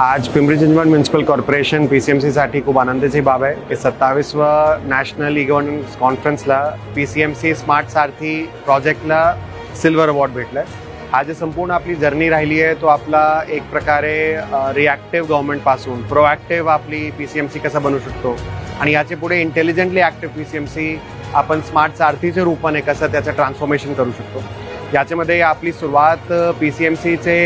आज Pimpri Chinchwad municipal corporation P C M सीसाठी खूप आनंदाची बाब आहे. की सत्तावीसवं national E governance कॉन्फरन्सला P C M C smart Sarathi प्रोजेक्टला सिल्वर अवॉर्ड भेटला आहे हा जे संपूर्ण आपली जर्नी राहिली आहे तो आपला एक प्रकारे रिॲक्टिव्ह गव्हर्नमेंटपासून प्रोॲक्टिव्ह आपली पी सी एम सी कसा बनू शकतो आणि याचे पुढे intelligently active P C M C आपण स्मार्ट सारथीच्या रूपाने कसं त्याचं ट्रान्सफॉर्मेशन करू शकतो. याच्यामध्ये आपली सुरुवात पी सी एम सीचे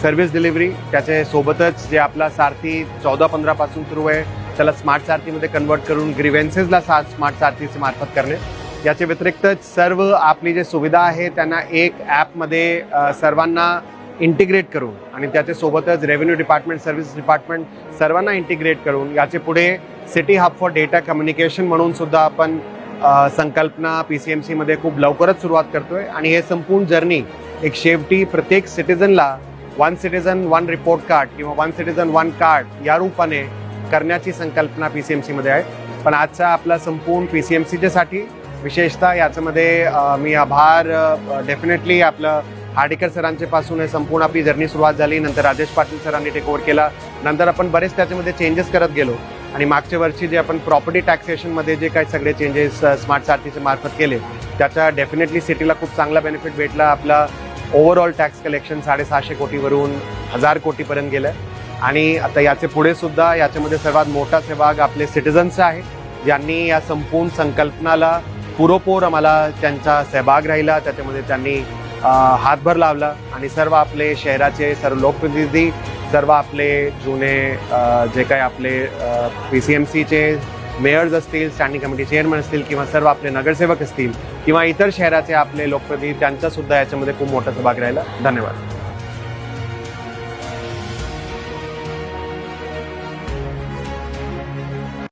सर्व्हिस डिलिव्हरी त्याच्यासोबतच जे आपला सारथी चौदा पंधरापासून सुरू आहे त्याला स्मार्ट सारथीमध्ये कन्वर्ट करून ग्रिव्हेन्सेसला सा स्मार्ट सारथीचे मार्फत करणे. याच्या व्यतिरिक्त सर्व आपली जे सुविधा आहे त्यांना एक ॲपमध्ये सर्वांना इंटिग्रेट करून आणि त्याच्यासोबतच रेव्हेन्यू डिपार्टमेंट सर्व्हिस डिपार्टमेंट सर्वांना इंटिग्रेट करून याचे पुढे city hub for data communication म्हणून सुद्धा आपण संकल्पना पी सी एम सीमध्ये खूप लवकरच सुरुवात करतोय आणि हे संपूर्ण जर्नी एक शेवटी प्रत्येक सिटिझनला one citizen one report card किंवा वन सिटिझन वन कार्ड या रूपाने करण्याची संकल्पना पी सी एम सीमध्ये आहे. पण आजचा आपला संपूर्ण पी सी एम सीच्यासाठी विशेषतः याच्यामध्ये मी आभार डेफिनेटली आपलं हार्डेकर सरांचे पासून हे संपूर्ण आपली जर्नी सुरुवात झाली. नंतर राजेश पाटील सरांनी टेक ओव्हर केला. नंतर आपण बरेच त्याच्यामध्ये चेंजेस करत गेलो. आणि मागच्या वर्षी जे आपण प्रॉपर्टी टॅक्सेशनमध्ये जे काही सगळे चेंजेस स्मार्ट सारथीच्या मार्फत केले त्याचा डेफिनेटली सिटीला खूप चांगला बेनिफिट भेटला. आपला ओव्हरऑल टॅक्स कलेक्शन साडेसहाशे कोटीवरून हजार कोटीपर्यंत गेलं. आणि आता याचे पुढे सुद्धा याच्यामध्ये सर्वात मोठा सहभाग आपले सिटिझन्स आहे ज्यांनी या संपूर्ण संकल्पनाला पुरोपूर आम्हाला त्यांचा सहभाग राहिला. त्याच्यामध्ये त्यांनी हातभर लावला. आणि सर्व आपले शहराचे सर्व लोकप्रतिनिधी सर्व आपले जुने जे काही आपले पी सी एम सीचे मेयर्स असतील स्टँडिंग कमिटी चेअरमन असतील किंवा सर्व आपले नगरसेवक असतील किंवा इतर शहराचे आपले लोकप्रतिनिधी त्यांचासुद्धा याच्यामध्ये खूप मोठा सहभाग राहिला. धन्यवाद.